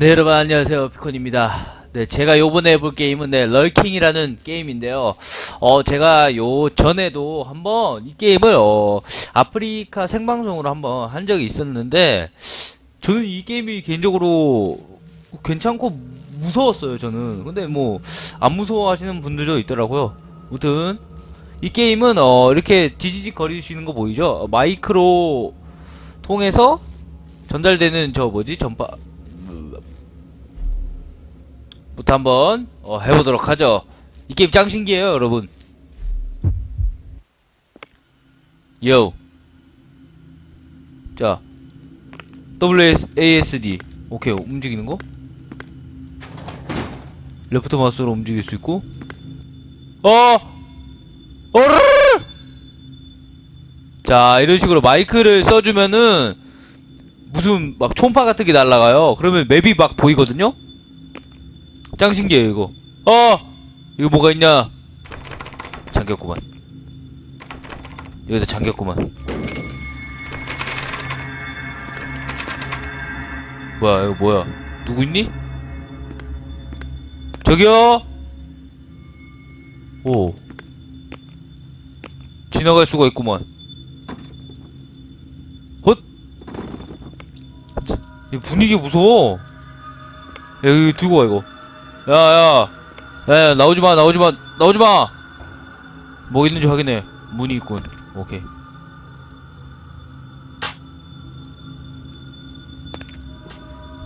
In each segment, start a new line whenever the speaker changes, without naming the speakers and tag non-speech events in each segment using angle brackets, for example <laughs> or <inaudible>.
네 여러분 안녕하세요. 피콘입니다. 네 제가 요번에 해볼 게임은 네 럴킹이라는 게임인데요. 어 제가 요 전에도 한번 이 게임을 어 아프리카 생방송으로 한번 한 적이 있었는데 저는 이 게임이 개인적으로 괜찮고 무서웠어요 저는. 근데 뭐 안 무서워 하시는 분들도 있더라고요. 아무튼 이 게임은 어 이렇게 지지직 거리시는 거 보이죠? 마이크로 통해서 전달되는 저 뭐지? 전파 부터 한번 어, 해보도록 하죠. 이 게임 짱 신기해요, 여러분. 요. 자, WASD. 오케이, 움직이는 거. 레프트 마우스로 움직일 수 있고. 어! 어르르! 자, 이런 식으로 마이크를 써주면은 무슨 막 총파 같은 게 날라가요. 그러면 맵이 막 보이거든요? 짱 신기해요 이거. 어! 이거 뭐가 있냐? 잠겼구만. 여기다 잠겼구만. 뭐야 이거 뭐야? 누구 있니? 저기요! 오. 지나갈 수가 있구만. 헛! 이 분위기 무서워. 야, 여기 들고 와 이거 야야. 야 나오지마 나오지마 나오지마. 뭐 있는지 확인해. 문이 있군. 오케이.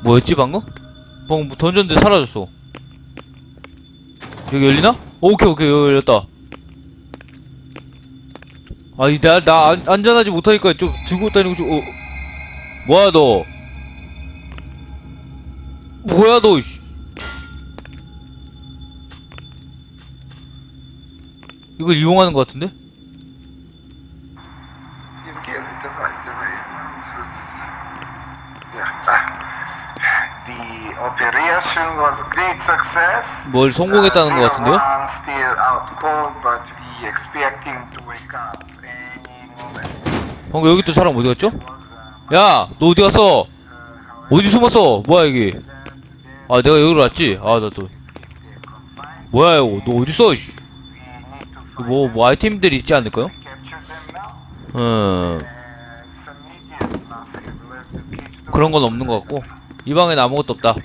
뭐였지 방금? 방금 뭐 던졌는데 사라졌어. 여기 열리나? 오케이 오케이. 여기 열렸다. 아니 나 나 안- 안전하지 못하니까 좀 들고 다니고 싶어. 어. 뭐야 너? 뭐야 너 이걸 이용하는 것 같은데? 뭘 성공했다는 것 같은데요? 방금 여기 또 사람 어디 갔죠? 야! 너 어디 갔어? 어디 숨었어? 뭐야 여기? 아 내가 여기로 왔지? 아 나 또 뭐야 이거 너 어디 있어? 뭐, 뭐 아이템들이 있지 않을까요? 음. 그런 건 없는 것 같고. 이 방엔 아무것도 없다. 왜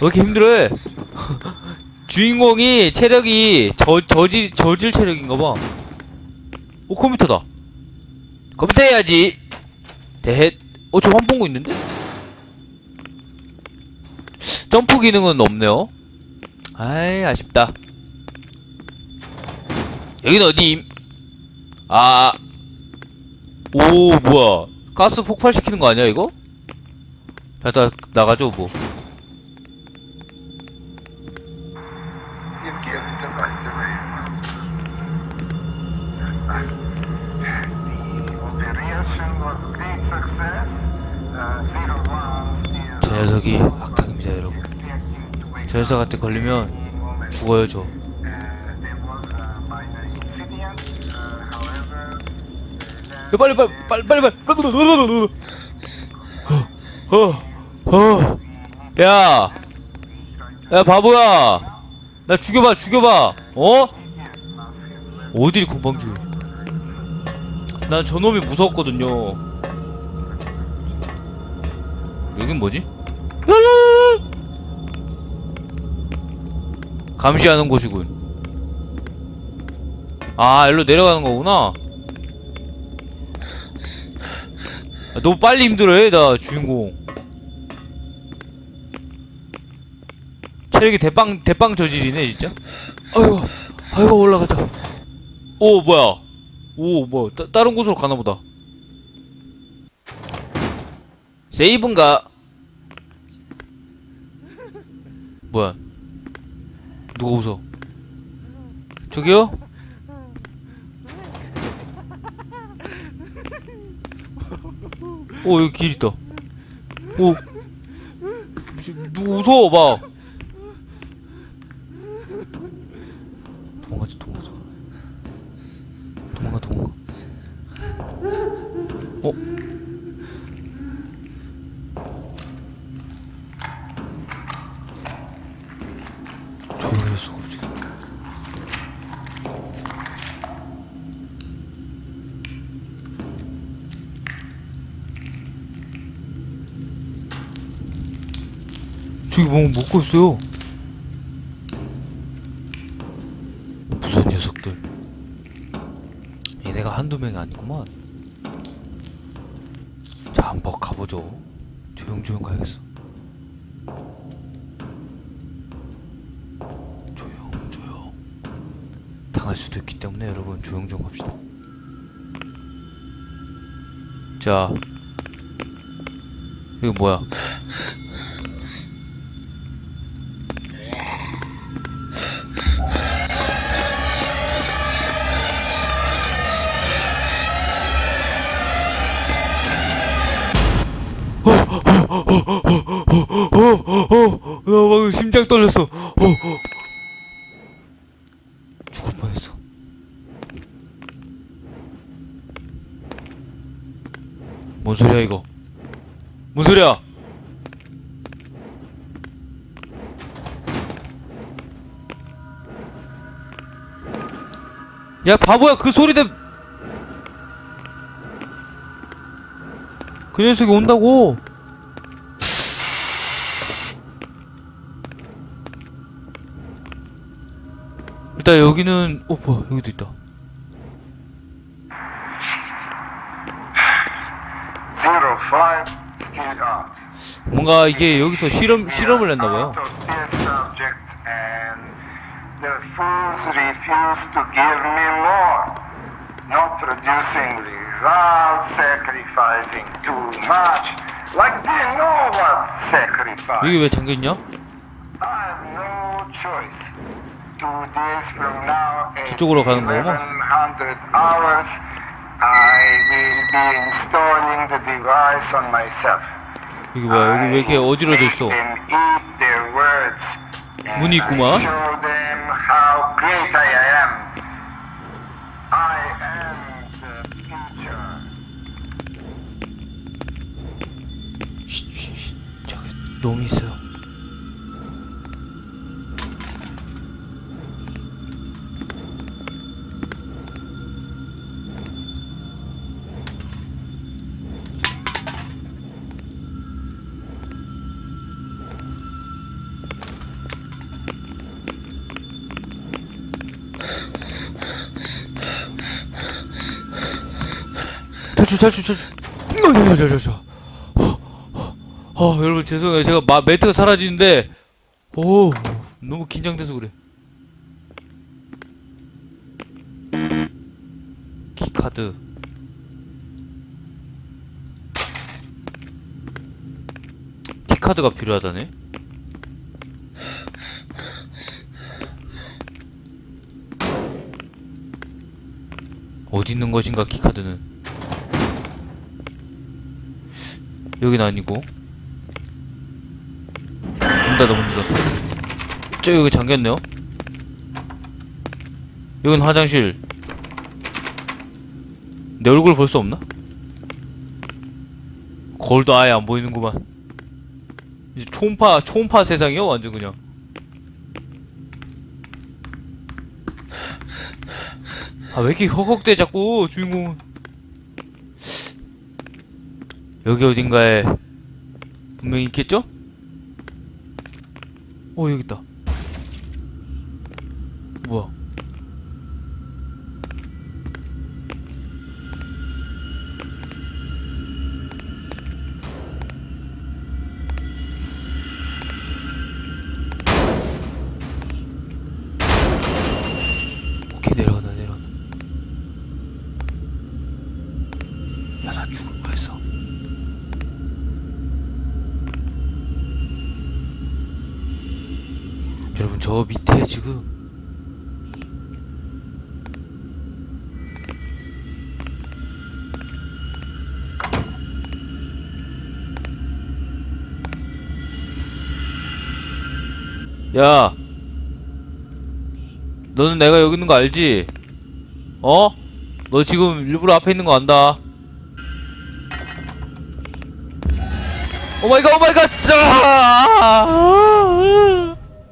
이렇게 힘들어해? <laughs> 주인공이 체력이 저, 저질, 저질 체력인가 봐. 오, 컴퓨터다. 컴퓨터 해야지. 대헷. 어, 저 환풍구 있는데? 점프 기능은 없네요. 아이, 아쉽다. 여기는 어디임? 아... 오 뭐야 가스 폭발시키는 거 아니야 이거? 일단 나가죠 뭐 저 녀석이 악당입니다 여러분 저 녀석한테 걸리면 죽어요 저 빨리, 빨리, 빨리, 빨리, 빨리, 빨리, 빨리, 어, 어, 어. 야, 야, 바보야. 나 죽여봐, 죽여봐. 어? 어딜 건방지게. 난 저놈이 무서웠거든요. 여긴 뭐지? 감시하는 곳이군. 아, 일로 내려가는 거구나. 아, 너무 빨리 힘들어해, 나 주인공. 체력이 대빵 대빵 저질이네 진짜. 아이고, 아이고 올라가자. 오 뭐야? 오 뭐? 따, 다른 곳으로 가나 보다. 세이브인가? 뭐야? 누가 웃어? 저기요? 오 여기 길 있다. 오 누구 웃어 막. 도망가자 도망가자. 도망가 도망가. 어? 저기 뭐 먹고 있어요. 무슨 녀석들. 얘네가 한두 명이 아니구만. 자, 한번 가보죠. 조용조용 가야겠어. 조용, 조용. 당할 수도 있기 때문에 여러분 조용조용 갑시다. 자, 이거 뭐야? 어, 나 방금 심장 떨렸어. 어, 어. 죽을 뻔했어. 뭔 소리야 이거? 뭔 소리야? 야 바보야 그 소리 때그 녀석이 온다고. 일단 여기는 어 뭐야 여기도 있다. 뭔가 이게 여기서 실험 실험을 했나 봐요.
Out of test subjects and the fools refuse to give me more. Not producing results, sacrificing too much. Like they know what sacrifice.
여기 왜 잠겨 있냐? 저쪽으로 가는 거구나.
1100 hours, I will be installing the device on myself.
여기 뭐야 여기 왜 이렇게 어지러져 있어? 문이 있구만. 놈이 있어요. 탈출 탈출 탈출. 자자자자. 아 여러분 죄송해요. 제가 마, 매트가 사라지는데 오 너무 긴장돼서 그래. 키카드. 키카드가 필요하다네? 어디 있는 것인가 키카드는 여긴 아니고. 문 닫아 문 닫아. 저 여기 잠겼네요. 여긴 화장실. 내 얼굴 볼 수 없나? 거울도 아예 안 보이는구만. 이제 초음파 초음파 세상이요 완전 그냥. 아 왜 이렇게 허걱대 자꾸 주인공은 여기 어딘가에 분명히 있겠죠? 어 여기 있다. 뭐야? 여러분 저 밑에 지금 야 너는 내가 여기 있는 거 알지? 어? 너 지금 일부러 앞에 있는 거 안다 오마이갓 오마이갓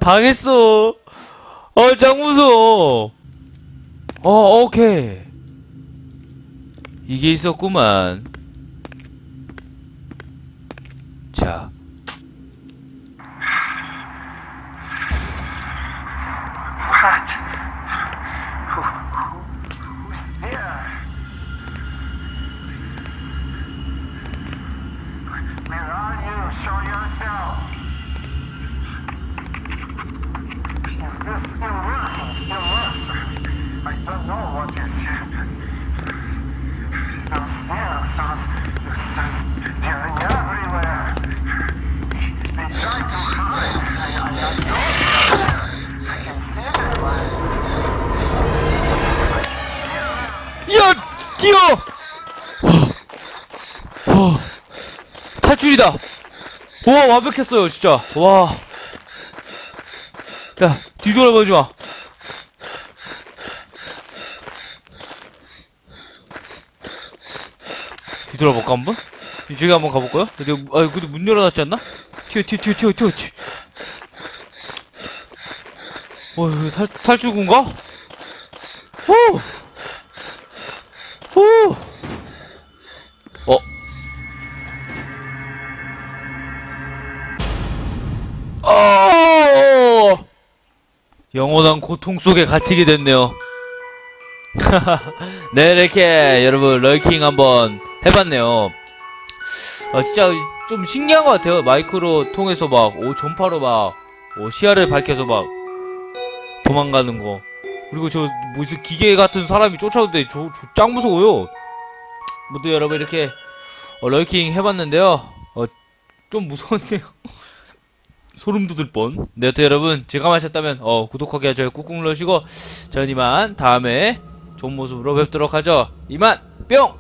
짜 당했어 어, 짱 무서워. 어, 오케이. 이게 있었구만. 자. 탈출이다! 와, 완벽했어요, 진짜. 와. 야, 뒤돌아보지 마. 뒤돌아볼까, 한 번? 저기 한번 가볼까요? 근데, 아, 근데 문 열어놨지 않나? 튀어, 튀어, 튀어, 튀어, 튀어, 튀어. 어, 탈, 탈출구인가? 오! 오! 어? 어! 영원한 고통 속에 갇히게 됐네요. <laughs> 네, 이렇게 여러분 럴킹 한번 해봤네요. 아, 진짜 좀 신기한 것 같아요. 마이크로 통해서 막, 오, 전파로 막, 오, 시야를 밝혀서 막, 도망가는 거. 그리고 저, 무슨 기계 같은 사람이 쫓아오는데, 저, 저 짱 무서워요. 모두 여러분 이렇게, 어, 럴킹 해봤는데요. 어, 좀 무서웠네요. <laughs> 소름 돋을 뻔. 네, 여튼 여러분, 즐거워하셨다면, 어, 구독하기, 좋아요 꾹꾹 눌러주시고, 전 이만 다음에 좋은 모습으로 뵙도록 하죠. 이만, 뿅!